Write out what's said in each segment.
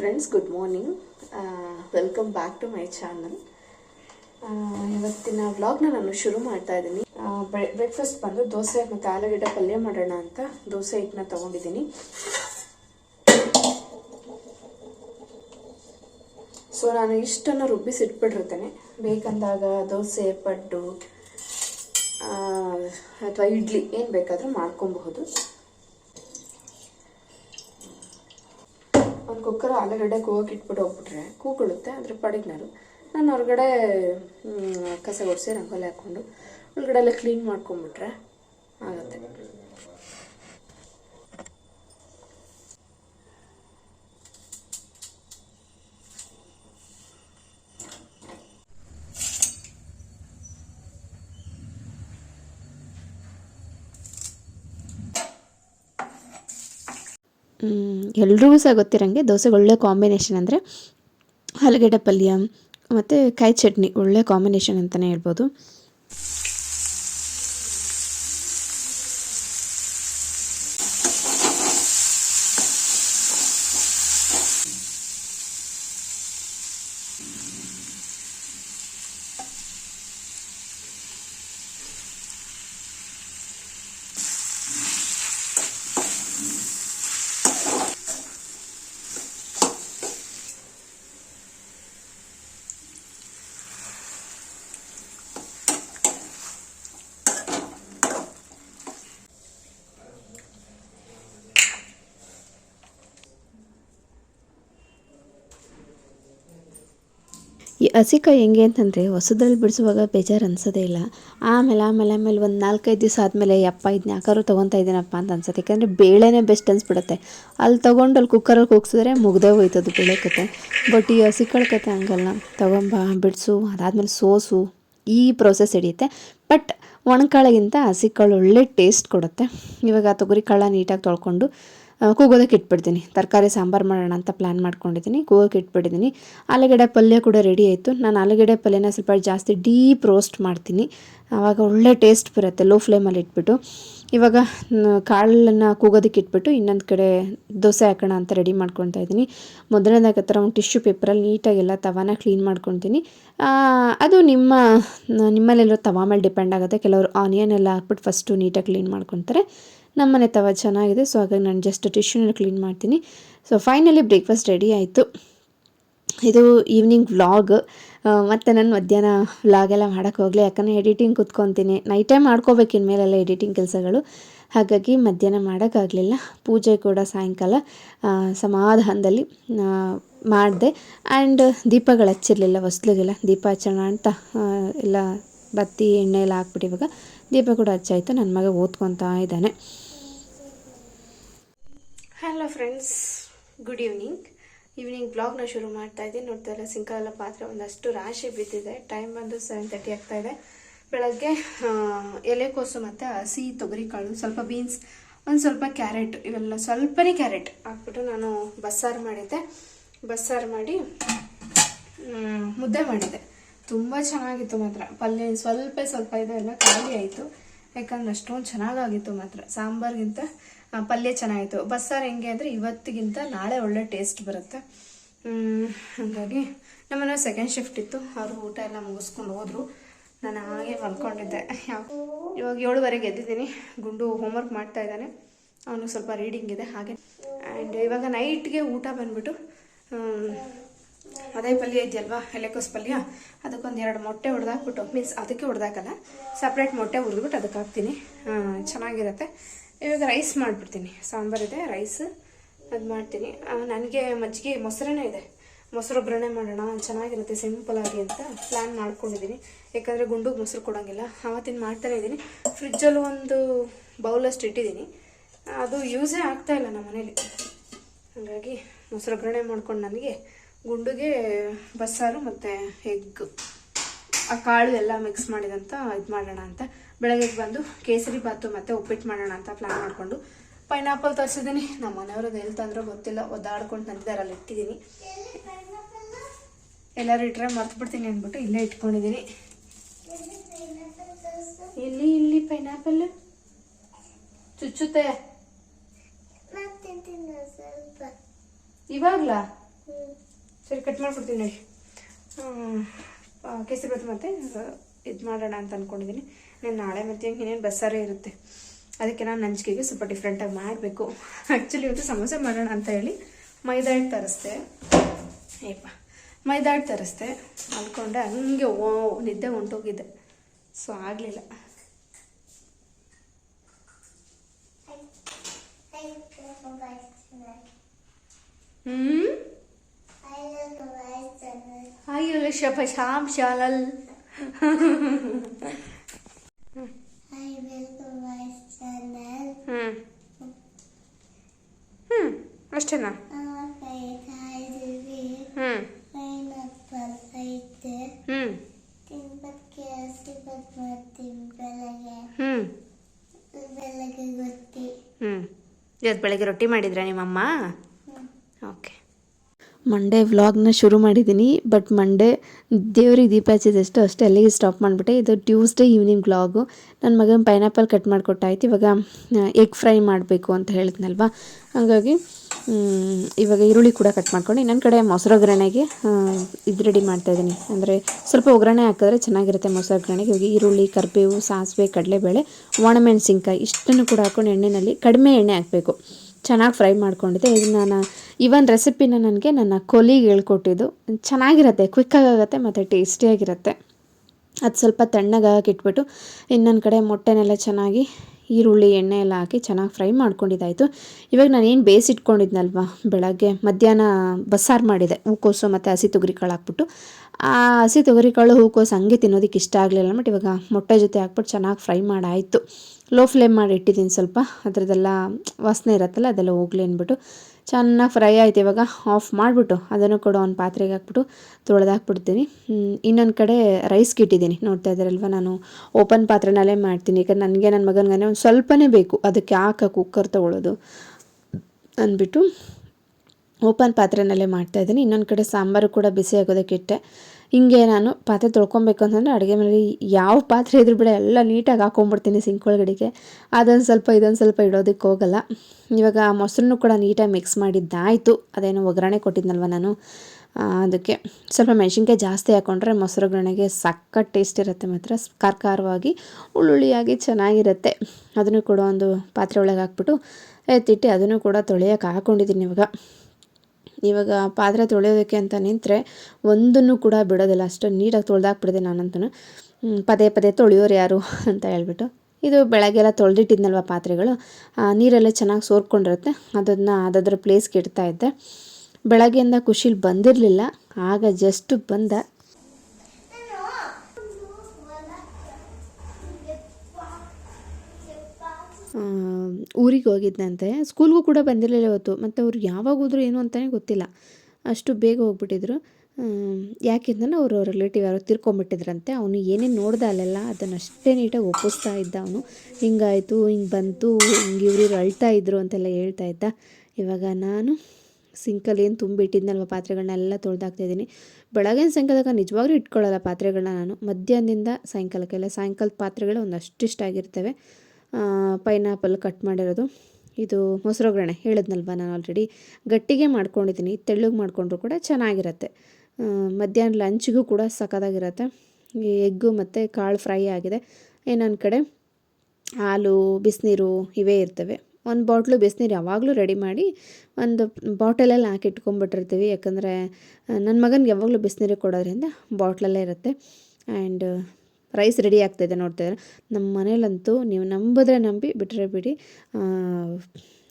Friends good morning welcome back to my channel ಇವತ್ತಿನ ವ್ಲಾಗ್ನ ನಾನು ಶುರು ಮಾಡ್ತಾ ಇದ್ದೀನಿ. ಬ್ರೇಕ್ಫಾಸ್ಟ್ ಬಂದು ದೋಸೆ ಮತ್ತು ಆಲೂಗಡ್ಡೆ ಪಲ್ಯ ಮಾಡೋಣ ಅಂತ ದೋಸೆ ಹಿಟ್ಟನ್ನ ತೊಗೊಂಡಿದ್ದೀನಿ. ಸೊ ನಾನು ಇಷ್ಟನ್ನು ರುಬ್ಬಿಸಿಟ್ಬಿಟ್ಟಿರ್ತೇನೆ ಬೇಕಂದಾಗ ದೋಸೆ, ಪಡ್ಡು ಅಥವಾ ಇಡ್ಲಿ ಏನು ಬೇಕಾದರೂ ಮಾಡ್ಕೊಬಹುದು ಒಂದು ಕುಕ್ಕರ್ ಆಲೂಗಡ್ಡೆ ಕೂಗಕ್ಕೆ ಇಟ್ಬಿಟ್ಟು ಹೋಗ್ಬಿಟ್ರೆ ಕೂಗುಳುತ್ತೆ ಅದ್ರ ಪಾಡಿಗೆ ನಾನು ನಾನು ಹೊರಗಡೆ ಕಸ ಗುಡಿಸಿ ರಂಗೋಲಿ ಹಾಕ್ಕೊಂಡು, ಒಳಗಡೆ ಎಲ್ಲ ಕ್ಲೀನ್ ಮಾಡ್ಕೊಂಬಿಟ್ರೆ ಆಗುತ್ತೆ. ಎಲ್ರಿಗೂ ಸಹ ಗೊತ್ತಿರೋಂಗೆ ದೋಸೆಗೆ ಒಳ್ಳೆ ಕಾಂಬಿನೇಷನ್ ಅಂದರೆ ಆಲೂಗಡ್ಡೆ ಪಲ್ಯ, ಮತ್ತು ಕಾಯಿ ಚಟ್ನಿ ಒಳ್ಳೆ ಕಾಂಬಿನೇಷನ್ ಅಂತಲೇ ಹೇಳ್ಬೋದು. ಹಸಿಕಾಯಿ ಹೆಂಗೆ ಅಂತಂದರೆ ಹೊಸದಲ್ಲಿ ಬಿಡಿಸುವಾಗ ಬೇಜಾರು ಅನ್ಸೋದೇ ಇಲ್ಲ. ಆಮೇಲೆ ಆಮೇಲೆ ಆಮೇಲೆ ಒಂದು ನಾಲ್ಕೈದು ದಿವಸ ಆದಮೇಲೆ, ಯಪ್ಪ ಇದನ್ನ ಯಾಕಾದ್ರು ತೊಗೊತಾ ಇದ್ದೀನಪ್ಪ ಅಂತ ಅನ್ಸುತ್ತೆ. ಯಾಕಂದರೆ ಬೇಳೆನೇ ಬೆಸ್ಟ್ ಅನಿಸ್ಬಿಡುತ್ತೆ. ಅಲ್ಲಿ ತೊಗೊಂಡು ಅಲ್ಲಿ ಕುಕ್ಕರಲ್ಲಿ ಕೂಗ್ಸಿದ್ರೆ ಮುಗ್ದೇ ಹೋಯ್ತದು ಬೇಳೆ ಕತೆ. ಬಟ್ ಈ ಹಸಿಕಾಳು ಕತೆ ಹಂಗಲ್ಲ. ತೊಗೊಂಬ, ಬಿಡಿಸು, ಅದಾದಮೇಲೆ ಸೋಸು, ಈ ಪ್ರೋಸೆಸ್ ಹಿಡಿಯುತ್ತೆ. ಬಟ್ ಒಣಕಾಳಿಗಿಂತ ಹಸಿಕಾಳು ಒಳ್ಳೆ ಟೇಸ್ಟ್ ಕೊಡುತ್ತೆ. ಇವಾಗ ತೊಗರಿ ಕಾಳ ನೀಟಾಗಿ ತೊಳ್ಕೊಂಡು ಕೂಗೋದಕ್ಕೆ ಇಟ್ಬಿಡ್ತೀನಿ. ತರಕಾರಿ, ಸಾಂಬಾರು ಮಾಡೋಣ ಅಂತ ಪ್ಲ್ಯಾನ್ ಮಾಡ್ಕೊಂಡಿದ್ದೀನಿ. ಕೂಗೋಕೆ ಇಟ್ಬಿಟ್ಟಿದ್ದೀನಿ. ಆಲೂಗಡ್ಡೆ ಪಲ್ಯ ಕೂಡ ರೆಡಿ ಆಯಿತು. ನಾನು ಆಲೂಗಡ್ಡೆ ಪಲ್ಯನ ಸ್ವಲ್ಪ ಜಾಸ್ತಿ ಡೀಪ್ ರೋಸ್ಟ್ ಮಾಡ್ತೀನಿ. ಆವಾಗ ಒಳ್ಳೆ ಟೇಸ್ಟ್ ಬರುತ್ತೆ ಲೋ ಫ್ಲೇಮಲ್ಲಿ ಇಟ್ಬಿಟ್ಟು. ಇವಾಗ ಕಾಳನ್ನು ಕೂಗೋದಕ್ಕೆ ಇಟ್ಬಿಟ್ಟು ಇನ್ನೊಂದು ಕಡೆ ದೋಸೆ ಹಾಕೋಣ ಅಂತ ರೆಡಿ ಮಾಡ್ಕೊತಾ ಇದ್ದೀನಿ. ಮೊದಲನೇದಾಗ ಥರ ಒಂದು ಟಿಶ್ಯೂ ಪೇಪರಲ್ಲಿ ನೀಟಾಗೆಲ್ಲ ತವಾನ ಕ್ಲೀನ್ ಮಾಡ್ಕೊತೀನಿ ಅದು ನಿಮ್ಮ ನಿಮ್ಮಲ್ಲಿರೋ ತವಾ ಮೇಲೆ ಡಿಪೆಂಡ್ ಆಗುತ್ತೆ. ಕೆಲವರು ಆನಿಯನ್ ಎಲ್ಲ ಹಾಕ್ಬಿಟ್ಟು ಫಸ್ಟು ನೀಟಾಗಿ ಕ್ಲೀನ್ ಮಾಡ್ಕೊತಾರೆ. ನಮ್ಮನೆ ತವ ಚೆನ್ನಾಗಿದೆ ಸೊ ಹಾಗಾಗಿ ನಾನು ಜಸ್ಟ್ ಟಿಶ್ಯೂನ ಕ್ಲೀನ್ ಮಾಡ್ತೀನಿ. ಸೊ ಫೈನಲಿ ಬ್ರೇಕ್ಫಾಸ್ಟ್ ರೆಡಿ ಆಯಿತು. ಇದು ಈವ್ನಿಂಗ್ ವ್ಲಾಗ್ ಮತ್ತು ನಾನು ಮಧ್ಯಾಹ್ನ ವ್ಲಾಗ್ ಎಲ್ಲ ಮಾಡೋಕ್ಕೆ ಹೋಗಲಿ, ಯಾಕಂದರೆ ಎಡಿಟಿಂಗ್ ಕುತ್ಕೊತೀನಿ. ಟೈಮ್ ಮಾಡ್ಕೋಬೇಕು ಇನ್ಮೇಲೆಲ್ಲ ಎಡಿಟಿಂಗ್ ಕೆಲಸಗಳು. ಹಾಗಾಗಿ ಮಧ್ಯಾಹ್ನ ಮಾಡೋಕ್ಕಾಗಲಿಲ್ಲ ಪೂಜೆ ಕೂಡ ಸಾಯಂಕಾಲ ಸಮಾಧಾನದಲ್ಲಿ ಮಾಡಿದೆ. ಆ್ಯಂಡ್ ದೀಪಗಳು ಹಚ್ಚಿರಲಿಲ್ಲ, ಹೊಸ್ಲಿಗೆಲ್ಲ ದೀಪ ಹಚ್ಚೋಣ ಅಂತ ಎಲ್ಲ ಬತ್ತಿ, ಎಣ್ಣೆ ಎಲ್ಲ ಹಾಕ್ಬಿಟ್ಟು ಇವಾಗ ದೀಪ ಕೂಡ ಹಚ್ಚಾಯ್ತು. ನನ್ನ ಮಗ ಓದ್ಕೊತಾ ಇದ್ದಾನೆ. Hello friends good evening evening ಬ್ಲಾಗ್ನ ಶುರು ಮಾಡ್ತಾ ಇದ್ದೀನಿ. ನೋಡ್ತಾ ಇಲ್ಲ ಸಿಂಕಲೆಲ್ಲ ಪಾತ್ರೆ ಒಂದಷ್ಟು ರಾಶಿ ಬಿದ್ದಿದೆ. ಟೈಮ್ ಬಂದು ಸೆವೆನ್ ತರ್ಟಿ ಆಗ್ತಾ ಇದೆ. ಬೆಳಗ್ಗೆ ಎಲೆಕೋಸು ಮತ್ತು ಹಸಿ ತೊಗರಿ ಕಾಳು, ಸ್ವಲ್ಪ ಬೀನ್ಸ್ ಒಂದು ಸ್ವಲ್ಪ ಕ್ಯಾರೆಟ್ ಇವೆಲ್ಲ ಸ್ವಲ್ಪನೇ ಕ್ಯಾರೆಟ್ ಹಾಕ್ಬಿಟ್ಟು ನಾನು ಬಸ್ಸಾರು ಮಾಡಿದ್ದೆ. ಬಸ್ಸಾರು ಮಾಡಿ ಮುದ್ದೆ ಮಾಡಿದ್ದೆ. ತುಂಬ ಚೆನ್ನಾಗಿತ್ತು ಮಾತ್ರ. ಪಲ್ಯ ಸ್ವಲ್ಪ ಸ್ವಲ್ಪ ಇದೆ ಎಲ್ಲ ಖಾಲಿ ಆಯಿತು. ಯಾಕಂದ್ರೆ ಅಷ್ಟೊಂದು ಚೆನ್ನಾಗಾಗಿತ್ತು ಮಾತ್ರ. ಸಾಂಬಾರ್ಗಿಂತ ಪಲ್ಯ ಚೆನ್ನಾಗಿತ್ತು. ಬಸ್ಸಾರು ಹೆಂಗೆ ಅಂದರೆ ಇವತ್ತಿಗಿಂತ ನಾಳೆ ಒಳ್ಳೆ ಟೇಸ್ಟ್ ಬರುತ್ತೆ. ಹಾಗಾಗಿ ನಮ್ಮನೆ ಸೆಕೆಂಡ್ ಶಿಫ್ಟ್ ಇತ್ತು. ಅವರು ಊಟ ಎಲ್ಲ ಮುಗಿಸ್ಕೊಂಡು ಹೋದರು. ನಾನು ಹಾಗೆ ಮಲ್ಕೊಂಡಿದ್ದೆ. ಇವಾಗ ಏಳುವರೆಗೆ ಎದ್ದಿದ್ದೀನಿ. ಗುಂಡು ಹೋಮ್ವರ್ಕ್ ಮಾಡ್ತಾ ಇದ್ದಾನೆ. ಅವನು ಸ್ವಲ್ಪ ರೀಡಿಂಗ್ ಇದೆ ಹಾಗೆ. ಆ್ಯಂಡ್ ಇವಾಗ ನೈಟ್ಗೆ ಊಟ ಬಂದ್ಬಿಟ್ಟು ಅದೇ ಪಲ್ಯ ಇದೆಯಲ್ವಾ? ಎಲೆಕೋಸ್ ಪಲ್ಯ? ಅದಕ್ಕೊಂದು ಎರಡು ಮೊಟ್ಟೆ ಹೊಡೆದಾಕ್ಬಿಟ್ಟು ಮೀನ್ಸ್ ಅದಕ್ಕೆ ಹೊಡೆದಾಕಲ್ಲ ಸಪ್ರೇಟ್ ಮೊಟ್ಟೆ ಹುರಿದ್ಬಿಟ್ಟು ಅದಕ್ಕೆ ಹಾಕ್ತೀನಿ. ಚೆನ್ನಾಗಿರುತ್ತೆ. ಇವಾಗ ರೈಸ್ ಮಾಡಿಬಿಡ್ತೀನಿ. ಸಾಂಬಾರಿದೆ ರೈಸ್ ಅದು ಮಾಡ್ತೀನಿ. ನನಗೆ ಮಜ್ಜಿಗೆ ಮೊಸರೇ ಇದೆ. ಮೊಸರು ಒಗ್ಗರಣೆ ಮಾಡೋಣ, ಚೆನ್ನಾಗಿರುತ್ತೆ ಸಿಂಪಲ್ ಆಗಿ ಅಂತ ಪ್ಲ್ಯಾನ್ ಮಾಡ್ಕೊಂಡಿದ್ದೀನಿ. ಯಾಕಂದರೆ ಗುಂಡುಗೆ ಮೊಸರು ಕೊಡೋಂಗಿಲ್ಲ. ಆವತ್ತಿನ ಮಾಡ್ತಾನೆ ಇದ್ದೀನಿ. ಫ್ರಿಜ್ಜಲ್ಲೂ ಒಂದು ಬೌಲಷ್ಟು ಇಟ್ಟಿದ್ದೀನಿ. ಅದು ಯೂಸೇ ಆಗ್ತಾಯಿಲ್ಲ ನಮ್ಮ ಮನೇಲಿ ಹಾಗಾಗಿ ಮೊಸರು ಒಗ್ಗರಣೆ ಮಾಡ್ಕೊಂಡು ನನಗೆ ಗುಂಡುಗೆ ಬಸ್ಸಾರು ಮತ್ತು ಎಗ್ ಆ ಕಾಳು ಎಲ್ಲ ಮಿಕ್ಸ್ ಮಾಡಿದಂತ ಇದು ಮಾಡೋಣ ಅಂತ. ಬೆಳಗ್ಗೆ ಬಂದು ಕೇಸರಿ ಬಾತು ಮತ್ತು ಉಪ್ಪಿಟ್ಟು ಮಾಡೋಣ ಅಂತ ಪ್ಲ್ಯಾನ್ ಮಾಡಿಕೊಂಡು ಪೈನಾಪಲ್ ತರಿಸಿದ್ದೀನಿ. ನಮ್ಮ ಮನೆಯವ್ರದ್ದು ಎಲ್ಲಿ ತಂದ್ರೂ ಗೊತ್ತಿಲ್ಲ ಒದ್ದಾಡ್ಕೊಂಡು ತಂದಿದ್ದಾರೆ ಅಲ್ಲಿ ಇಟ್ಟಿದ್ದೀನಿ. ಎಲ್ಲರೂ ಇಟ್ಟರೆ ಮರ್ತು ಬಿಡ್ತೀನಿ ಅಂದ್ಬಿಟ್ಟು ಇಲ್ಲೇ ಇಟ್ಕೊಂಡಿದ್ದೀನಿ. ಇಲ್ಲಿ ಇಲ್ಲಿ ಪೈನಾಪಲ್ ಚುಚ್ಚುತ್ತೆ. ಇವಾಗ್ಲಾ? ಸರಿ ಕಟ್ ಮಾಡ್ಕೊಡ್ತೀನಿ ನೋಡಿ ಕೇಸರಿ ಭಾತ್ ಮತ್ತು ಇದು ಮಾಡೋಣ ಅಂತ ಅಂದ್ಕೊಂಡಿದ್ದೀನಿ ನಾನು ನಾಳೆ ಮತ್ತೆ ಇನ್ನೇನು ಬಸ್ಸಾರೇ ಇರುತ್ತೆ. ಅದಕ್ಕೆ ನಾನು ನಂಜಿಕೆಗೆ ಸ್ವಲ್ಪ ಡಿಫ್ರೆಂಟಾಗಿ ಮಾಡಬೇಕು. ಆ್ಯಕ್ಚುಲಿ ಇವತ್ತು ಸಮೋಸೆ ಮಾಡೋಣ ಅಂತ ಹೇಳಿ ಮೈದಾ ಹಿಟ್ಟು ತರಿಸ್ದೆ. ಏಪ್ಪ ಮೈದಾ ಹಿಟ್ಟು ತರಿಸ್ದೆ. ಅಂದ್ಕೊಂಡೆ ಹಂಗೆ ಓ ನಿದ್ದೆ ಹೊಂಟೋಗಿದ್ದೆ ಸೊ ಆಗಲಿಲ್ಲ. ಹ್ಞೂ ಅಯ್ಯೋ ಶಪ ಶಾಮ್ ಶಾಲಲ್ ಹ್ಞೂ ಹ್ಞೂ ಅಷ್ಟೇನಾ? ಹ್ಞೂ ಹ್ಞೂ ಹ್ಞೂ ಬೆಳಗ್ಗೆ. ಗೊತ್ತಿ ಹ್ಞೂ ಇವತ್ತು ಬೆಳಗ್ಗೆ ರೊಟ್ಟಿ ಮಾಡಿದ್ರಾ ನಿಮ್ಮಮ್ಮ? ಓಕೆ ಮಂಡೇ ವ್ಲಾಗ್ನ ಶುರು ಮಾಡಿದ್ದೀನಿ ಬಟ್ ಮಂಡೇ ದೇವ್ರಿಗೆ ದೀಪ ಹಚ್ಚಿದಷ್ಟು ಅಷ್ಟೇ, ಅಲ್ಲಿಗೆ ಸ್ಟಾಪ್ ಮಾಡಿಬಿಟ್ಟೆ. ಇದು ಟ್ಯೂಸ್ಡೇ ಈವ್ನಿಂಗ್ ವ್ಲಾಗು ನನ್ನ ಮಗನ ಪೈನಾಪಲ್ ಕಟ್ ಮಾಡಿಕೊಟ್ಟಾಯ್ತು. ಇವಾಗ ಎಗ್ ಫ್ರೈ ಮಾಡಬೇಕು ಅಂತ ಹೇಳಿದ್ನಲ್ವ? ಹಾಗಾಗಿ ಇವಾಗ ಈರುಳ್ಳಿ ಕೂಡ ಕಟ್ ಮಾಡ್ಕೊಂಡು ಇನ್ನೊಂದು ಕಡೆ ಮೊಸರು ಒಗ್ಗರಣೆಗೆ ಇದು ರೆಡಿ ಮಾಡ್ತಾಯಿದ್ದೀನಿ ಅಂದರೆ ಸ್ವಲ್ಪ ಒಗ್ಗರಣೆ ಹಾಕಿದ್ರೆ ಚೆನ್ನಾಗಿರುತ್ತೆ ಮೊಸರು ಒಗ್ಗರಣೆಗೆ. ಇವಾಗ ಈರುಳ್ಳಿ, ಕರಿಬೇವು, ಸಾಸಿವೆ, ಕಡಲೆಬೇಳೆ ಒಣಮೆಣಸಿನ್ಕಾಯಿ ಇಷ್ಟನ್ನು ಕೂಡ ಹಾಕೊಂಡು ಎಣ್ಣೆಯಲ್ಲಿ ಕಡಿಮೆ ಎಣ್ಣೆ ಹಾಕಬೇಕು. ಚೆನ್ನಾಗಿ ಫ್ರೈ ಮಾಡ್ಕೊಂಡಿದ್ದೆ. ಇದು ನಾನು ಇವನ್ ರೆಸಿಪಿನ ನನಗೆ ನನ್ನ ಕೊಲಿಗೆ ಹೇಳ್ಕೊಟ್ಟಿದ್ದು. ಚೆನ್ನಾಗಿರುತ್ತೆ ಕ್ವಿಕ್ಕಾಗಿ ಆಗುತ್ತೆ ಮತ್ತು ಟೇಸ್ಟಿಯಾಗಿರುತ್ತೆ ಅದು ಸ್ವಲ್ಪ ತಣ್ಣಗಾಗಕ್ಕೆ ಇಟ್ಬಿಟ್ಟು ಇನ್ನೊಂದು ಕಡೆ ಮೊಟ್ಟೆನೆಲ್ಲ ಚೆನ್ನಾಗಿ ಈರುಳ್ಳಿ, ಎಣ್ಣೆ ಎಲ್ಲ ಹಾಕಿ ಚೆನ್ನಾಗಿ ಫ್ರೈ ಮಾಡ್ಕೊಂಡಿದ್ದಾಯಿತು. ಇವಾಗ ನಾನು ಏನು ಬೇಯಿಸಿಟ್ಕೊಂಡಿದ್ನಲ್ವ ಬೆಳಗ್ಗೆ, ಮಧ್ಯಾಹ್ನ ಬಸ್ಸಾರು ಮಾಡಿದೆ. ಹೂಕೋಸು ಮತ್ತು ಹಸಿ ತೊಗರಿಕಾಳು ಹಾಕ್ಬಿಟ್ಟು. ಆ ಹಸಿ ತೊಗರಿಕಾಳು, ಹೂಕೋಸು ಹಂಗೆ ತಿನ್ನೋದಕ್ಕೆ ಇಷ್ಟ ಆಗಲಿಲ್ಲ ಅಂದ್ಬಿಟ್ಟು ಇವಾಗ ಮೊಟ್ಟೆ ಜೊತೆ ಹಾಕ್ಬಿಟ್ಟು ಚೆನ್ನಾಗಿ ಫ್ರೈ ಮಾಡಾಯಿತು. ಲೋ ಫ್ಲೇಮ್ ಮಾಡಿ ಇಟ್ಟಿದ್ದೀನಿ ಸ್ವಲ್ಪ. ಅದರದ್ದೆಲ್ಲ ವಾಸನೆ ಇರುತ್ತಲ್ಲ, ಅದೆಲ್ಲ ಹೋಗ್ಲಿ ಅಂದ್ಬಿಟ್ಟು ಚೆನ್ನಾಗಿ ಫ್ರೈ ಆಯ್ತು ಇವಾಗ. ಆಫ್ ಮಾಡಿಬಿಟ್ಟು ಅದನ್ನು ಕೂಡ ಒಂದು ಪಾತ್ರೆಗೆ ಹಾಕ್ಬಿಟ್ಟು ತೊಳೆದಾಕ್ಬಿಡ್ತೀನಿ. ಇನ್ನೊಂದು ಕಡೆ ರೈಸ್ಗೆ ಇಟ್ಟಿದ್ದೀನಿ. ನೋಡ್ತಾ ಇದ್ದಾರಲ್ವ, ನಾನು ಓಪನ್ ಪಾತ್ರೆನಲ್ಲೇ ಮಾಡ್ತೀನಿ. ಯಾಕಂದ್ರೆ ನನಗೆ ನನ್ನ ಮಗನಿಗೆ ಒಂದು ಸ್ವಲ್ಪನೇ ಬೇಕು. ಅದಕ್ಕೆ ಯಾಕೆ ಕುಕ್ಕರ್ ತೊಗೊಳ್ಳೋದು ಅಂದ್ಬಿಟ್ಟು ಓಪನ್ ಪಾತ್ರೆನಲ್ಲೇ ಮಾಡ್ತಾಯಿದ್ದೀನಿ ಇನ್ನೊಂದು ಕಡೆ ಸಾಂಬಾರು ಕೂಡ ಬಿಸಿ ಆಗೋದಕ್ಕೆ ಇಟ್ಟೆ. ಹಿಂಗೆ ನಾನು ಪಾತ್ರೆ ತೊಳ್ಕೊಬೇಕು ಅಂತಂದರೆ ಅಡುಗೆ ಮನೇಲಿ ಯಾವ ಪಾತ್ರೆ ಇದ್ರೂ ಬಿಡ, ಎಲ್ಲ ನೀಟಾಗಿ ಹಾಕೊಂಡ್ಬಿಡ್ತೀನಿ ಸಿಂಕ್ ಒಳಗಡೆಗೆ. ಅದೊಂದು ಸ್ವಲ್ಪ, ಇದೊಂದು ಸ್ವಲ್ಪ ಇಡೋದಕ್ಕೆ ಹೋಗಲ್ಲ. ಇವಾಗ ಮೊಸರನ್ನು ಕೂಡ ನೀಟಾಗಿ ಮಿಕ್ಸ್ ಮಾಡಿದ್ದಾಯಿತು. ಅದೇನೋ ಒಗ್ಗರಣೆ ಕೊಟ್ಟಿದ್ನಲ್ವ ನಾನು. ಅದಕ್ಕೆ ಸ್ವಲ್ಪ ಮೆಣಸಿನ್ಕಾಯಿ ಜಾಸ್ತಿ ಹಾಕ್ಕೊಂಡ್ರೆ ಮೊಸರು ಒಗ್ಗರಣೆಗೆ ಸಖತ್ ಟೇಸ್ಟ್ ಇರುತ್ತೆ ಮಾತ್ರ. ಖಾರ ಖಾರವಾಗಿ ಹುಳ್ಳುಳ್ಳಿಯಾಗಿ ಚೆನ್ನಾಗಿರುತ್ತೆ. ಅದನ್ನು ಕೂಡ ಒಂದು ಪಾತ್ರೆ ಒಳಗೆ ಹಾಕ್ಬಿಟ್ಟು ಎತ್ತಿಟ್ಟು ಅದನ್ನು ಕೂಡ ತೊಳೆಯೋಕೆ ಹಾಕ್ಕೊಂಡಿದ್ದೀನಿ ಇವಾಗ. ಇವಾಗ ಪಾತ್ರೆ ತೊಳೆಯೋದಕ್ಕೆ ಅಂತ ನಿಂತರೆ ಒಂದನ್ನು ಕೂಡ ಬಿಡೋದಿಲ್ಲ. ಅಷ್ಟು ನೀಟಾಗಿ ತೊಳೆದಾಕ್ಬಿಡಿದೆ ನಾನಂತೂ. ಪದೇ ಪದೇ ತೊಳೆಯೋರು ಯಾರು ಅಂತ ಹೇಳ್ಬಿಟ್ಟು. ಇದು ಬೆಳಗ್ಗೆಲ್ಲ ತೊಳೆದಿಟ್ಟಿದ್ನಲ್ವ ಪಾತ್ರೆಗಳು. ನೀರೆಲ್ಲ ಚೆನ್ನಾಗಿ ಸೋರ್ಕೊಂಡಿರುತ್ತೆ. ಅದನ್ನು ಅದರ ಪ್ಲೇಸ್ಗೆ ಇಡ್ತಾಯಿದ್ದೆ ಬೆಳಗ್ಗೆಯಿಂದ ಖುಷಿಲಿ ಬಂದಿರಲಿಲ್ಲ. ಆಗ ಜಸ್ಟ್ ಬಂದ ಊರಿಗೆ ಹೋಗಿದ್ನಂತೆ ಸ್ಕೂಲ್ಗೂ ಕೂಡ ಬಂದಿರಲಿಲ್ಲ ಇವತ್ತು. ಮತ್ತು ಅವ್ರು ಯಾವಾಗ ಹೋದ್ರು ಏನು ಅಂತಲೇ ಗೊತ್ತಿಲ್ಲ. ಅಷ್ಟು ಬೇಗ ಹೋಗ್ಬಿಟ್ಟಿದ್ರು. ಯಾಕೆಂದ್ರೆ ಅವರು ರಿಲೇಟಿವ್ ಯಾರೋ ತಿರ್ಕೊಂಬಿಟ್ಟಿದ್ರಂತೆ. ಅವನು ಏನೇನು ನೋಡ್ದ ಅಲ್ಲೆಲ್ಲ ಅದನ್ನು ಅಷ್ಟೇ ನೀಟಾಗಿ ಒಪ್ಪಿಸ್ತಾ ಇದ್ದ ಅವನು. ಹಿಂಗಾಯಿತು, ಹಿಂಗೆ ಬಂತು, ಹಿಂಗೆ ಇವ್ರು ಅಳ್ತಾ ಇದ್ರು ಅಂತೆಲ್ಲ ಹೇಳ್ತಾ ಇದ್ದ. ಇವಾಗ ನಾನು ಸಿಂಕಲ್ಲಿ ಏನು ತುಂಬಿಟ್ಟಿದ್ನಲ್ವ ಪಾತ್ರೆಗಳನ್ನೆಲ್ಲ ತೊಳೆದಾಕ್ತಾಯಿದ್ದೀನಿ ಬೆಳಗಿನ ಸಾಯಂಕಾಲಕ್ಕೆ ನಿಜವಾಗ್ಲೂ ಇಟ್ಕೊಳ್ಳಲ್ಲ ಪಾತ್ರೆಗಳನ್ನ ನಾನು. ಮಧ್ಯಾಹ್ನದಿಂದ ಸಾಯಂಕಾಲಕ್ಕೆಲ್ಲ ಸಾಯಂಕಾಲದ ಪಾತ್ರೆಗಳು ಒಂದಷ್ಟಿಷ್ಟಾಗಿರ್ತವೆ. ಪೈನಾಪಲ್ ಕಟ್ ಮಾಡಿರೋದು. ಇದು ಮೊಸರು ಒಗ್ಗರಣೆ ಹೇಳಿದ್ನಲ್ವ ನಾನು ಆಲ್ರೆಡಿ ಗಟ್ಟಿಗೆ ಮಾಡ್ಕೊಂಡಿದ್ದೀನಿ, ತೆಳ್ಳಗೆ ಮಾಡಿಕೊಂಡ್ರು ಕೂಡ ಚೆನ್ನಾಗಿರುತ್ತೆ. ಮಧ್ಯಾಹ್ನ ಲಂಚ್ಗೂ ಕೂಡ ಸಖತ್ತಾಗಿರುತ್ತೆ. ಎಗ್ಗು ಮತ್ತು ಕಾಳು ಫ್ರೈ ಆಗಿದೆ. ಇನ್ನೊಂದು ಕಡೆ ಹಾಲು, ಬಿಸಿನೀರು ಇವೇ ಇರ್ತವೆ. ಒಂದು ಬಾಟ್ಲು ಬಿಸಿನೀರು ಯಾವಾಗಲೂ ರೆಡಿ ಮಾಡಿ ಒಂದು ಬಾಟಲಲ್ಲಿ ಹಾಕಿ ಇಟ್ಕೊಂಡ್ಬಿಟ್ಟಿರ್ತೀವಿ. ಯಾಕಂದರೆ ನನ್ನ ಮಗನಿಗೆ ಯಾವಾಗಲೂ ಬಿಸಿನೀರು ಕೊಡೋದ್ರಿಂದ ಬಾಟ್ಲಲ್ಲೇ ಇರುತ್ತೆ. ಆ್ಯಂಡ್ ರೈಸ್ ರೆಡಿ ಆಗ್ತಾಯಿದೆ ನೋಡ್ತಾ ಇದ್ದಾರೆ ನಮ್ಮ ಮನೇಲಂತೂ ನೀವು ನಂಬಿದ್ರೆ ನಂಬಿ ಬಿಟ್ಟರೆ ಬಿಡಿ.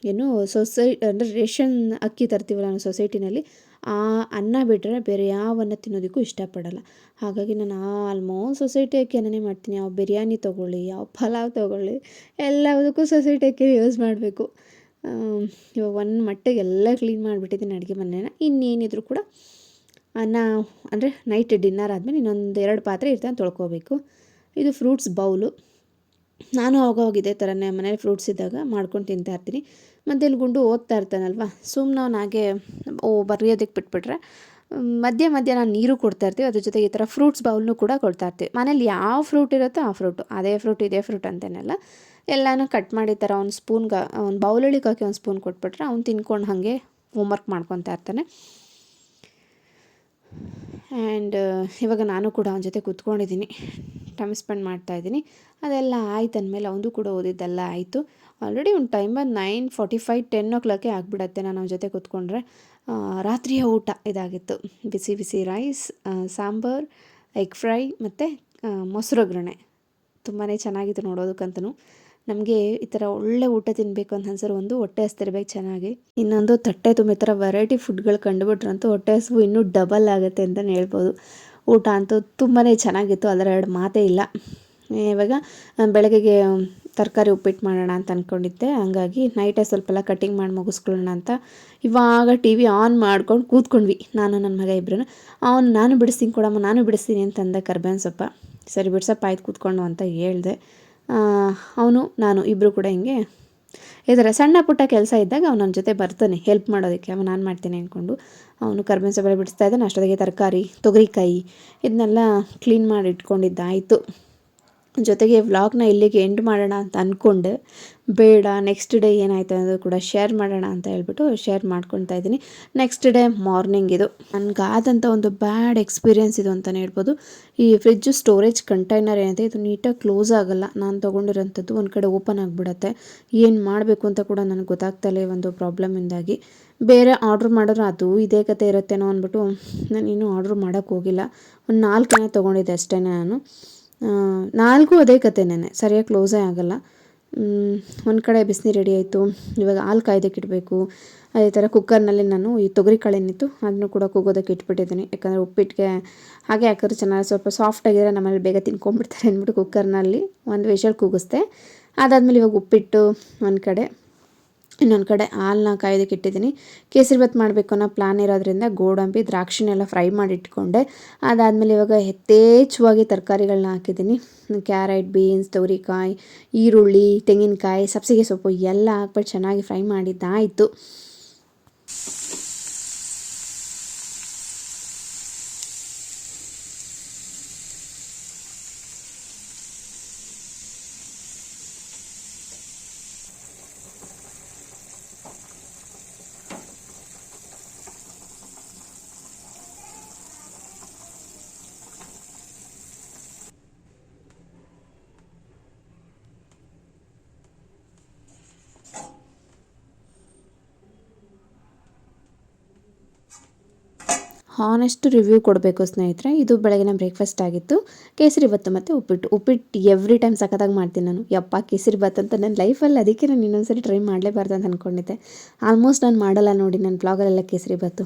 ಏನು ಸೊಸೈ, ಅಂದರೆ ರೇಷನ್ ಅಕ್ಕಿ ತರ್ತೀವಲ್ಲ ನಾನು ಸೊಸೈಟಿನಲ್ಲಿ, ಆ ಅನ್ನ ಬಿಟ್ಟರೆ ಬೇರೆ ಯಾವ ಅನ್ನ ತಿನ್ನೋದಕ್ಕೂ ಇಷ್ಟಪಡಲ್ಲ. ಹಾಗಾಗಿ ನಾನು ಆಲ್ಮೋಸ್ಟ್ ಸೊಸೈಟಿ ಅಕ್ಕಿಯನ್ನೇ ಮಾಡ್ತೀನಿ. ಯಾವ ಬಿರಿಯಾನಿ ತೊಗೊಳ್ಳಿ, ಯಾವ ಪಲಾವ್ ತೊಗೊಳ್ಳಿ, ಎಲ್ಲದಕ್ಕೂ ಸೊಸೈಟಿ ಅಕ್ಕಿ ಯೂಸ್ ಮಾಡಬೇಕು. ಇವಾಗ ಒಂದು ಮಟ್ಟಿಗೆ ಎಲ್ಲ ಕ್ಲೀನ್ ಮಾಡಿಬಿಟ್ಟಿದ್ದೀನಿ ಅಡುಗೆ ಮನೇನ. ಇನ್ನೇನಿದ್ರು ಕೂಡ ಅನ್ನ, ಅಂದರೆ ನೈಟ್ ಡಿನ್ನರ್ ಆದಮೇಲೆ ಇನ್ನೊಂದು ಎರಡು ಪಾತ್ರೆ ಇರ್ತಾನೆ ತೊಳ್ಕೊಬೇಕು. ಇದು ಫ್ರೂಟ್ಸ್ ಬೌಲು ನಾನು ಅವಾಗವಾಗ ಇದೇ ಥರನೇ ಮನೇಲಿ ಫ್ರೂಟ್ಸ್ ಇದ್ದಾಗ ಮಾಡ್ಕೊಂಡು ತಿಂತಾ ಇರ್ತೀನಿ. ಮತ್ತು ಇಲ್ಲಿ ಗುಂಡು ಓದ್ತಾ ಇರ್ತಾನಲ್ವ? ಸುಮ್ಮನೆ ಅವ್ನು ಹಾಗೆ, ಓ ಬರೆಯೋದಕ್ಕೆ ಬಿಟ್ಬಿಟ್ರೆ ಮಧ್ಯ ಮಧ್ಯೆ ನಾನು ನೀರು ಕೊಡ್ತಾ ಇರ್ತೀವಿ. ಅದ್ರ ಜೊತೆಗೆ ಈ ಥರ ಫ್ರೂಟ್ಸ್ ಬೌಲ್ನು ಕೂಡ ಕೊಡ್ತಾ ಇರ್ತೀವಿ. ಮನೇಲಿ ಯಾವ ಫ್ರೂಟ್ ಇರುತ್ತೋ ಆ ಫ್ರೂಟು ಅದೇ ಫ್ರೂಟ್ ಇದೇ ಫ್ರೂಟ್ ಅಂತೇನಲ್ಲ. ಎಲ್ಲನೂ ಕಟ್ ಮಾಡಿ ಥರ ಒಂದು ಸ್ಪೂನ್ಗೆ ಒಂದು ಬೌಲ್ ಹಾಕಿ ಒಂದು ಸ್ಪೂನ್ ಕೊಟ್ಬಿಟ್ರೆ ಅವ್ನು ತಿನ್ಕೊಂಡು ಹಾಗೆ ಹೋಮ್ವರ್ಕ್ ಮಾಡ್ಕೊತಾ ಇರ್ತಾನೆ. ಆ್ಯಂಡ್ ಇವಾಗ ನಾನು ಕೂಡ ಅವನ ಜೊತೆ ಕೂತ್ಕೊಂಡಿದ್ದೀನಿ. ಟೈಮ್ ಸ್ಪೆಂಡ್ ಮಾಡ್ತಾಯಿದ್ದೀನಿ ಅದೆಲ್ಲ ಆಯ್ತು ಅಂದಮೇಲೆ ಅವನದು ಕೂಡ ಓದಿದ್ದೆಲ್ಲ ಆಯಿತು. ಆಲ್ರೆಡಿ ಒಂದು ಟೈಮ್ ಬಂದು nine forty five ten o ಕ್ಲಾಕೇ ಆಗಿಬಿಡತ್ತೆ ನಾನು ಅವನ ಜೊತೆ ಕೂತ್ಕೊಂಡ್ರೆ. ರಾತ್ರಿಯ ಊಟ ಇದಾಗಿತ್ತು. ಬಿಸಿ ಬಿಸಿ ರೈಸ್ ಸಾಂಬಾರ್ ಎಗ್ ಫ್ರೈ ಮತ್ತು ಮೊಸರೊಗ್ಗರಣೆ ತುಂಬಾ ಚೆನ್ನಾಗಿತ್ತು ನೋಡೋದಕ್ಕಂತೂ ನಮಗೆ ಈ ಥರ ಒಳ್ಳೆ ಊಟ ತಿನ್ನಬೇಕು ಅಂತ ಅನ್ಸರು ಒಂದು ಹೊಟ್ಟೆ ಹಸ್ತಿರ್ಬೇಕು ಚೆನ್ನಾಗಿ. ಇನ್ನೊಂದು ತಟ್ಟೆ ತುಂಬ ಥರ ವೆರೈಟಿ ಫುಡ್ಗಳು ಕಂಡುಬಿಟ್ರಂತೂ ಹೊಟ್ಟೆ ಹಸಿವು ಇನ್ನೂ ಡಬಲ್ ಆಗುತ್ತೆ ಅಂತಲೇ ಹೇಳ್ಬೋದು. ಊಟ ಅಂತೂ ತುಂಬಾ ಚೆನ್ನಾಗಿತ್ತು, ಅದರ ಎರಡು ಮಾತೇ ಇಲ್ಲ. ಇವಾಗ ಬೆಳಗ್ಗೆಗೆ ತರಕಾರಿ ಉಪ್ಪಿಟ್ಟು ಮಾಡೋಣ ಅಂತ ಅಂದ್ಕೊಂಡಿದ್ದೆ ಹಂಗಾಗಿ ನೈಟೇ ಸ್ವಲ್ಪ ಎಲ್ಲ ಕಟ್ಟಿಂಗ್ ಮಾಡಿ ಮುಗಿಸ್ಕೊಳ್ಳೋಣ ಅಂತ ಇವಾಗ ಟಿ ವಿ ಆನ್ ಮಾಡ್ಕೊಂಡು ಕೂತ್ಕೊಂಡ್ವಿ. ನಾನು ನನ್ನ ಮಗ ಇಬ್ಬರು ಅವನು, ನಾನು ಬಿಡಿಸ್ತೀನಿ ಕೊಡಮ್ಮ, ನಾನು ಬಿಡಿಸ್ತೀನಿ ಅಂತಂದ ಕರ್ಬೇವಿನ ಸೊಪ್ಪ. ಸರಿ ಬಿಡ್ಸಪ್ಪ, ಆಯ್ತು ಕೂತ್ಕೊಂಡು ಅಂತ ಹೇಳ್ದೆ. ಅವನು, ನಾನು ಇಬ್ಬರು ಕೂಡ ಹಿಂಗೆ ಥರ ಸಣ್ಣ ಪುಟ್ಟ ಕೆಲಸ ಇದ್ದಾಗ ಅವ್ನು ನನ್ನ ಜೊತೆ ಬರ್ತಾನೆ ಹೆಲ್ಪ್ ಮಾಡೋದಕ್ಕೆ. ಅವನು ನಾನು ಮಾಡ್ತೀನಿ ಅಂದ್ಕೊಂಡು ಅವನು ಕರ್ಬೇವಿನ ಸೊಪ್ಪೆ ಬಿಡಿಸ್ತಾ ಇದ್ದಾನೆ, ಅಷ್ಟೊತ್ತಿಗೆ ತರಕಾರಿ, ತೊಗರಿಕಾಯಿ ಇದನ್ನೆಲ್ಲ ಕ್ಲೀನ್ ಮಾಡಿ ಇಟ್ಕೊಂಡಿದ್ದಾಯಿತು. ಜೊತೆಗೆ ವ್ಲಾಗ್ನ ಇಲ್ಲಿಗೆ ಎಂಡ್ ಮಾಡೋಣ ಅಂತ ಅಂದ್ಕೊಂಡೆ ಬೇಡ ನೆಕ್ಸ್ಟ್ ಡೇ ಏನಾಯಿತು ಅನ್ನೋದು ಕೂಡ ಶೇರ್ ಮಾಡೋಣ ಅಂತ ಹೇಳ್ಬಿಟ್ಟು ಶೇರ್ ಮಾಡ್ಕೊತಾ ಇದ್ದೀನಿ. ನೆಕ್ಸ್ಟ್ ಡೇ ಮಾರ್ನಿಂಗ್ ಇದು. ನನಗಾದಂಥ ಒಂದು ಬ್ಯಾಡ್ ಎಕ್ಸ್ಪೀರಿಯೆನ್ಸ್ ಇದು ಅಂತಲೇ ಹೇಳ್ಬೋದು. ಈ ಫ್ರಿಜ್ಜು ಸ್ಟೋರೇಜ್ ಕಂಟೈನರ್ ಏನಿದೆ ಇದು ನೀಟಾಗಿ ಕ್ಲೋಸ್ ಆಗೋಲ್ಲ. ನಾನು ತೊಗೊಂಡಿರೋಂಥದ್ದು ಒಂದು ಕಡೆ ಓಪನ್ ಆಗಿಬಿಡತ್ತೆ. ಏನು ಮಾಡಬೇಕು ಅಂತ ಕೂಡ ನನಗೆ ಗೊತ್ತಾಗ್ತಲೇ ಒಂದು ಪ್ರಾಬ್ಲಮಿಂದಾಗಿ ಬೇರೆ ಆರ್ಡ್ರ್ ಮಾಡಿದ್ರೆ ಅದು ಇದೇ ಕತೆ ಇರುತ್ತೇನೋ ಅಂದ್ಬಿಟ್ಟು ನಾನು ಇನ್ನೂ ಆರ್ಡ್ರ್ ಮಾಡೋಕ್ಕೋಗಿಲ್ಲ ಒಂದು ನಾಲ್ಕನೇ ತೊಗೊಂಡಿದ್ದೆ ಅಷ್ಟೇ ನಾನು. ನಾಲ್ಕು ಅದೇ ಕತೆನೇ ಸರಿಯಾಗಿ ಕ್ಲೋಸೇ ಆಗಲ್ಲ. ಒಂದು ಕಡೆ ಬಿಸಿನೀರು ರೆಡಿ ಆಯಿತು. ಇವಾಗ ಹಾಲು ಕಾಯ್ದಕ್ಕೆ ಇಡಬೇಕು. ಅದೇ ಥರ ಕುಕ್ಕರ್ನಲ್ಲಿ ನಾನು ಈ ತೊಗರಿ ಕಾಳೇನಿತ್ತು ಅದನ್ನು ಕೂಡ ಕೂಗೋದಕ್ಕೆ ಇಟ್ಬಿಟ್ಟಿದ್ದೀನಿ. ಯಾಕಂದರೆ ಉಪ್ಪಿಟ್ಟಿಗೆ ಹಾಗೆ ಹಾಕಿದ್ರೆ ಚೆನ್ನಾಗಿ ಸ್ವಲ್ಪ ಸಾಫ್ಟಾಗಿದ್ರೆ ನಮ್ಮಲ್ಲಿ ಬೇಗ ತಿನ್ಕೊಂಬಿಡ್ತಾರೆ ಅಂದ್ಬಿಟ್ಟು ಕುಕ್ಕರ್ನಲ್ಲಿ ಒಂದು ವಿಷಲ್ ಕೂಗಿಸ್ದೆ. ಅದಾದಮೇಲೆ ಇವಾಗ ಉಪ್ಪಿಟ್ಟು ಒಂದು ಕಡೆ. ಇನ್ನೊಂದು ಕಡೆ ಹಾಲನ್ನ ಕಾಯೋದಕ್ಕೆ ಇಟ್ಟಿದ್ದೀನಿ. ಕೇಸರಿಬಾತ್ ಮಾಡಬೇಕು ಅನ್ನೋ ಪ್ಲಾನ್ ಇರೋದ್ರಿಂದ ಗೋಡಂಬಿ, ದ್ರಾಕ್ಷಿನೆಲ್ಲ ಫ್ರೈ ಮಾಡಿ ಇಟ್ಕೊಂಡೆ. ಅದಾದಮೇಲೆ ಇವಾಗ ಯಥೇಚ್ಛವಾಗಿ ತರಕಾರಿಗಳನ್ನ ಹಾಕಿದ್ದೀನಿ. ಕ್ಯಾರೆಟ್, ಬೀನ್ಸ್ ತೊಗರಿಕಾಯಿ ಈರುಳ್ಳಿ, ತೆಂಗಿನಕಾಯಿ ಸಬ್ಸಿಗೆ ಸೊಪ್ಪು ಎಲ್ಲ ಹಾಕ್ಬಿಟ್ಟು ಚೆನ್ನಾಗಿ ಫ್ರೈ ಮಾಡಿದ್ದಾಯಿತು. ಹಾನೆಸ್ಟ್ ರಿವ್ಯೂ ಕೊಡಬೇಕು ಸ್ನೇಹಿತರೆ. ಇದು ಬೆಳಗಿನ ಬ್ರೇಕ್ಫಾಸ್ಟ್ ಆಗಿತ್ತು. ಕೇಸರಿ ಮತ್ತು ಉಪ್ಪಿಟ್ಟು. ಉಪ್ಪಿಟ್ಟು ಎವ್ರಿ ಟೈಮ್ ಸಖತ್ತಾಗಿ ಮಾಡ್ತೀನಿ ನಾನು. ಯಪ್ಪ, ಕೇಸರಿ ಭಾತ್ ಅಂತ ನನ್ನ ಲೈಫಲ್ಲಿ ಅದಕ್ಕೆ ನಾನು ಇನ್ನೊಂದ್ಸರಿ ಟ್ರೈ ಮಾಡಲೇಬಾರ್ದು ಅಂತ ಅಂದ್ಕೊಂಡಿದ್ದೆ ಆಲ್ಮೋಸ್ಟ್ ನಾನು ಮಾಡಲ್ಲ ನೋಡಿ ನನ್ನ ಬ್ಲಾಗಲ್ಲೆಲ್ಲ ಕೇಸರಿ ಭಾತು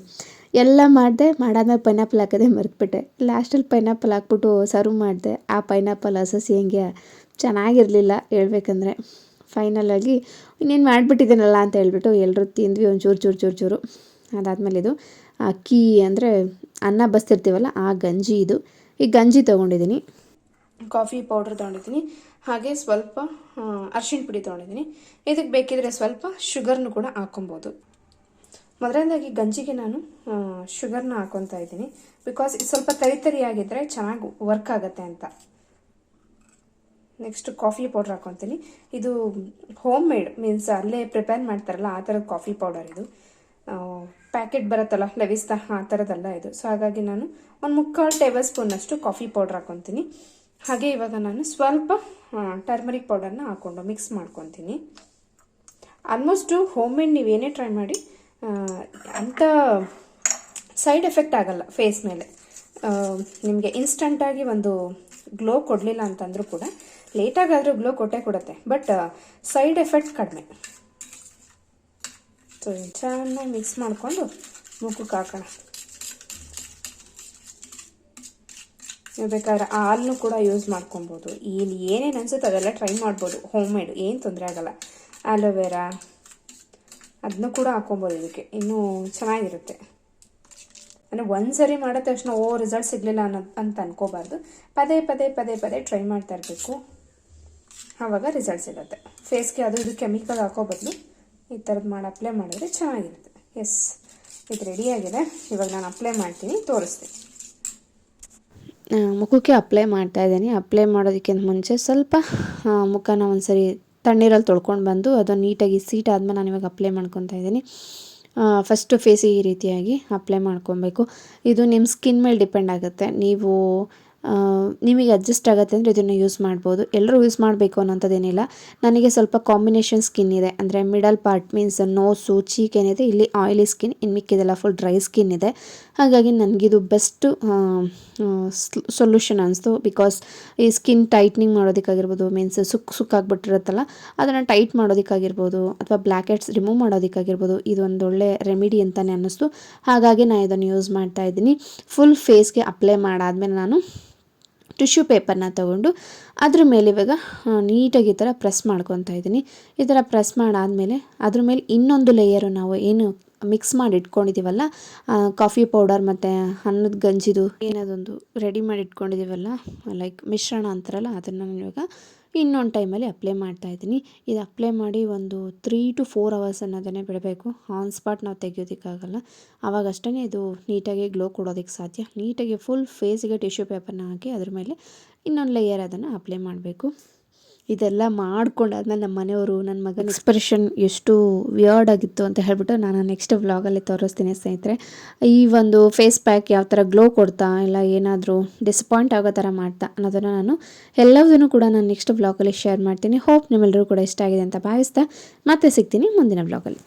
ಎಲ್ಲ ಮಾಡಿದೆ, ಮಾಡಾದ್ಮೇಲೆ ಪೈನಾಪಲ್ ಹಾಕೋದೇ ಮರೆತುಬಿಟ್ಟೆ. ಲಾಸ್ಟಲ್ಲಿ ಪೈನಾಪಲ್ ಹಾಕ್ಬಿಟ್ಟು ಸರ್ವ್ ಮಾಡಿದೆ. ಆ ಪೈನಾಪಲ್ ಅಸಸಿ ಹೆಂಗೆ ಚೆನ್ನಾಗಿರಲಿಲ್ಲ ಹೇಳ್ಬೇಕಂದ್ರೆ. ಫೈನಲಾಗಿ ಇನ್ನೇನು ಮಾಡಿಬಿಟ್ಟಿದ್ದೀನಲ್ಲ ಅಂತ ಹೇಳ್ಬಿಟ್ಟು ಎಲ್ಲರೂ ತಿಂದ್ವಿ ಒಂಚೂರು, ಚೂರು ಚೂರು ಚೂರು. ಚೂರು ಅದಾದಮೇಲೆ ಇದು ಅಕ್ಕಿ ಅಂದರೆ ಅನ್ನ ಬಸ್ತಿರ್ತೀವಲ್ಲ, ಆ ಗಂಜಿ ಇದು. ಈ ಗಂಜಿ ತೊಗೊಂಡಿದ್ದೀನಿ. ಕಾಫಿ ಪೌಡ್ರ್ ತೊಗೊಂಡಿದ್ದೀನಿ. ಹಾಗೆ ಸ್ವಲ್ಪ ಅರ್ಶಿಣ ಪುಡಿ ತೊಗೊಂಡಿದ್ದೀನಿ. ಇದಕ್ಕೆ ಬೇಕಿದ್ರೆ ಸ್ವಲ್ಪ ಶುಗರ್ನು ಕೂಡ ಹಾಕೊಬೋದು ಮೊದಲನೇದಾಗಿ ಗಂಜಿಗೆ ನಾನು ಶುಗರ್ನ ಹಾಕೊತಾ ಇದ್ದೀನಿ. ಬಿಕಾಸ್ ಇದು ಸ್ವಲ್ಪ ತರಿ ತರಿಯಾಗಿದ್ದರೆ ಚೆನ್ನಾಗಿ ವರ್ಕ್ ಆಗುತ್ತೆ ಅಂತ. ನೆಕ್ಸ್ಟ್ ಕಾಫಿ ಪೌಡ್ರ್ ಹಾಕೊತೀನಿ. ಇದು ಹೋಮ್ ಮೇಡ್ ಮೀನ್ಸ್ ಅಲ್ಲೇ ಪ್ರಿಪೇರ್ ಮಾಡ್ತಾರಲ್ಲ, ಆ ಥರದ ಕಾಫಿ ಪೌಡರ್ ಇದು. ಪ್ಯಾಕೆಟ್ ಬರುತ್ತಲ್ಲ, ಲೆವಿಸ್ತಾ? ಆ ಥರದ್ದಲ್ಲ ಇದು. ಸೊ ಹಾಗಾಗಿ ನಾನು ಒಂದು ಮುಕ್ಕಾಲು ಟೇಬಲ್ ಸ್ಪೂನಷ್ಟು ಕಾಫಿ ಪೌಡ್ರ್ ಹಾಕ್ಕೊತೀನಿ ಹಾಗೆ ಇವಾಗ ನಾನು ಸ್ವಲ್ಪ ಟರ್ಮರಿಕ್ ಪೌಡರ್ನ ಹಾಕ್ಕೊಂಡು ಮಿಕ್ಸ್ ಮಾಡ್ಕೊತೀನಿ. ಆಲ್ಮೋಸ್ಟು ಹೋಮ್ ಮೇಡ್ ನೀವೇನೇ ಟ್ರೈ ಮಾಡಿ ಅಂತ ಸೈಡ್ ಎಫೆಕ್ಟ್ ಆಗಲ್ಲ ಫೇಸ್ ಮೇಲೆ. ನಿಮಗೆ ಇನ್ಸ್ಟಂಟಾಗಿ ಒಂದು ಗ್ಲೋ ಕೊಡಲಿಲ್ಲ ಅಂತಂದರೂ ಕೂಡ ಲೇಟಾಗಾದರೂ ಗ್ಲೋ ಕೊಟ್ಟೇ ಕೊಡುತ್ತೆ. ಬಟ್ ಸೈಡ್ ಎಫೆಕ್ಟ್ ಕಡಿಮೆ. ಚೆನ್ನಾಗಿ ಮಿಕ್ಸ್ ಮಾಡಿಕೊಂಡು ಮುಖಕ್ಕೆ ಹಾಕೋಣ. ನೀವು ಬೇಕಾದ್ರೆ ಹಾಲನ್ನು ಕೂಡ ಯೂಸ್ ಮಾಡ್ಕೊಬೋದು. ಇಲ್ಲಿ ಏನೇನು ಅನಿಸುತ್ತೆ ಅದೆಲ್ಲ ಟ್ರೈ ಮಾಡ್ಬೋದು. ಹೋಮ್ ಮೇಡ್ ಏನು ತೊಂದರೆ ಆಗಲ್ಲ. ಆಲೋವೆರಾ ಅದನ್ನು ಕೂಡ ಹಾಕೊಬೋದು ಇದಕ್ಕೆ. ಇನ್ನೂ ಚೆನ್ನಾಗಿರುತ್ತೆ. ಅಂದರೆ ಒಂದು ಸರಿ ಮಾಡಿದ ತಕ್ಷಣ, ಓ ರಿಸಲ್ಟ್ ಸಿಗಲಿಲ್ಲ ಅನ್ನೋ, ಅಂತ ಅನ್ಕೋಬಾರ್ದು. ಪದೇ ಪದೇ ಪದೇ ಪದೇ ಟ್ರೈ ಮಾಡ್ತಾ ಇರಬೇಕು. ಆವಾಗ ರಿಸಲ್ಟ್ ಸಿಗುತ್ತೆ. ಫೇಸ್ಗೆ ಅದು, ಇದು ಕೆಮಿಕಲ್ ಹಾಕೋ ಬದಲು ಈ ಥರದ್ದು ಮಾಡಿ ಅಪ್ಲೈ ಮಾಡಿದ್ರೆ ಚೆನ್ನಾಗಿರುತ್ತೆ. ಎಸ್ ಇದು ರೆಡಿಯಾಗಿದೆ ಇವಾಗ ನಾನು ಅಪ್ಲೈ ಮಾಡ್ತೀನಿ, ತೋರಿಸ್ತೀನಿ. ಮುಖಕ್ಕೆ ಅಪ್ಲೈ ಮಾಡ್ತಾ ಇದ್ದೀನಿ. ಅಪ್ಲೈ ಮಾಡೋದಕ್ಕಿಂತ ಮುಂಚೆ ಸ್ವಲ್ಪ ಮುಖನ ಮುಖನ ಒಂದ್ಸರಿ ತಣ್ಣೀರಲ್ಲಿ ತೊಳ್ಕೊಂಡು ಬಂದು ಅದನ್ನು ನೀಟಾಗಿ ಸೀಟ್ ಆದಮೇಲೆ ನಾನು ಇವಾಗ ಅಪ್ಲೈ ಮಾಡ್ಕೊತಾ ಇದ್ದೀನಿ. ಫಸ್ಟು ಫೇಸಿಗೆ ಈ ರೀತಿಯಾಗಿ ಅಪ್ಲೈ ಮಾಡ್ಕೊಬೇಕು. ಇದು ನಿಮ್ಮ ಸ್ಕಿನ್ ಮೇಲೆ ಡಿಪೆಂಡ್ ಆಗುತ್ತೆ. ನೀವು ನಿಮಗೆ ಅಡ್ಜಸ್ಟ್ ಆಗುತ್ತೆ ಅಂದರೆ ಇದನ್ನು ಯೂಸ್ ಮಾಡ್ಬೋದು. ಎಲ್ಲರೂ ಯೂಸ್ ಮಾಡಬೇಕು ಅನ್ನೋಂಥದ್ದೇನಿಲ್ಲ. ನನಗೆ ಸ್ವಲ್ಪ ಕಾಂಬಿನೇಷನ್ ಸ್ಕಿನ್ ಇದೆ. ಅಂದರೆ middle part means nose cheek ಏನಿದೆ, ಇಲ್ಲಿ ಆಯಿಲಿ ಸ್ಕಿನ್ ಇನ್ನು ಮಿಕ್ಕಿದೆಲ್ಲ ಫುಲ್ ಡ್ರೈ ಸ್ಕಿನ್ ಇದೆ. ಹಾಗಾಗಿ ನನಗಿದು ಬೆಸ್ಟು ಸೊಲ್ಯೂಷನ್ ಅನಿಸ್ತು. ಬಿಕಾಸ್ ಈ ಸ್ಕಿನ್ ಟೈಟ್ನಿಂಗ್ ಮಾಡೋದಕ್ಕಾಗಿರ್ಬೋದು ಮೀನ್ಸ್ ಸುಕ್, ಸುಕ್ಕಾಗ್ಬಿಟ್ಟಿರುತ್ತಲ್ಲ, ಅದನ್ನು ಟೈಟ್ ಮಾಡೋದಕ್ಕಾಗಿರ್ಬೋದು, ಅಥವಾ ಬ್ಲ್ಯಾಕ್ ಹೆಡ್ಸ್ ರಿಮೂವ್ ಮಾಡೋದಕ್ಕಾಗಿರ್ಬೋದು ಇದೊಂದು ಒಳ್ಳೆ ರೆಮಿಡಿ ಅಂತಲೇ ಅನ್ನಿಸ್ತು ಹಾಗಾಗಿ ನಾನು ಇದನ್ನು ಯೂಸ್ ಮಾಡ್ತಾ ಇದ್ದೀನಿ. ಫುಲ್ ಫೇಸ್ಗೆ ಅಪ್ಲೈ ಮಾಡಾದ್ಮೇಲೆ ನಾನು ಟಿಶ್ಯೂ ಪೇಪರ್ನ ತಗೊಂಡು ಅದ್ರ ಮೇಲೆ ಇವಾಗ ನೀಟಾಗಿ ಈ ಥರ ಪ್ರೆಸ್ ಮಾಡ್ಕೊತಾ ಇದ್ದೀನಿ. ಈ ಥರ ಪ್ರೆಸ್ ಮಾಡಾದಮೇಲೆ ಅದ್ರ ಮೇಲೆ ಇನ್ನೊಂದು ಲೇಯರು ನಾವು ಏನು ಮಿಕ್ಸ್ ಮಾಡಿ ಇಟ್ಕೊಂಡಿದ್ದೀವಲ್ಲ ಕಾಫಿ ಪೌಡರ್ ಮತ್ತು ಅನ್ನದ ಗಂಜಿದು, ಏನದೊಂದು ರೆಡಿ ಮಾಡಿ ಇಟ್ಕೊಂಡಿದ್ದೀವಲ್ಲ ಲೈಕ್ ಮಿಶ್ರಣ ಅಂತಾರಲ್ಲ, ಅದನ್ನು ನಾನು ಇವಾಗ ಇನ್ನೊಂದು ಟೈಮಲ್ಲಿ ಅಪ್ಲೈ ಮಾಡ್ತಾ ಇದ್ದೀನಿ. ಇದು ಅಪ್ಲೈ ಮಾಡಿ ಒಂದು ತ್ರೀ ಟು ಫೋರ್ ಅವರ್ಸ್ ಅನ್ನೋದನ್ನೇ ಬಿಡಬೇಕು. ಆನ್ ಸ್ಪಾಟ್ ನಾವು ತೆಗಿಯೋದಕ್ಕಾಗಲ್ಲ. ಆವಾಗಷ್ಟೇ ಇದು ನೀಟಾಗಿ ಗ್ಲೋ ಕೊಡೋದಕ್ಕೆ ಸಾಧ್ಯ. ನೀಟಾಗಿ ಫುಲ್ ಫೇಸ್ಗೆ ಟಿಶ್ಯೂ ಪೇಪರ್ನ ಹಾಕಿ ಅದ್ರ ಮೇಲೆ ಇನ್ನೊಂದು ಲೇಯರ್ ಅದನ್ನು ಅಪ್ಲೈ ಮಾಡಬೇಕು. ಇದೆಲ್ಲ ಮಾಡ್ಕೊಂಡಾದ್ಮೇಲೆ ನಮ್ಮ ಮನೆಯವರು ನನ್ನ ಮಗನ ಎಕ್ಸ್ಪ್ರೆಷನ್ ಎಷ್ಟು ವಿಯರ್ಡ್ ಆಗಿತ್ತು ಅಂತ ಹೇಳ್ಬಿಟ್ಟು ನಾನು ನೆಕ್ಸ್ಟ್ ವ್ಲಾಗಲ್ಲಿ ತೋರಿಸ್ತೀನಿ ಸ್ನೇಹಿತರೆ. ಈ ಒಂದು ಫೇಸ್ ಪ್ಯಾಕ್ ಯಾವ ಥರ ಗ್ಲೋ ಕೊಡ್ತಾ ಇಲ್ಲ, ಏನಾದರೂ ಡಿಸಪಾಯಿಂಟ್ ಆಗೋ ಥರ ಮಾಡ್ತಾ ಅನ್ನೋದನ್ನು ನಾನು ಎಲ್ಲದನ್ನು ಕೂಡ ನಾನು ನೆಕ್ಸ್ಟ್ ವ್ಲಾಗಲ್ಲಿ ಶೇರ್ ಮಾಡ್ತೀನಿ. ಹೋಪ್ ನಿಮ್ಮೆಲ್ಲರೂ ಕೂಡ ಇಷ್ಟ ಆಗಿದೆ ಅಂತ ಭಾವಿಸ್ತಾ ಮತ್ತೆ ಸಿಗ್ತೀನಿ ಮುಂದಿನ ವ್ಲಾಗಲ್ಲಿ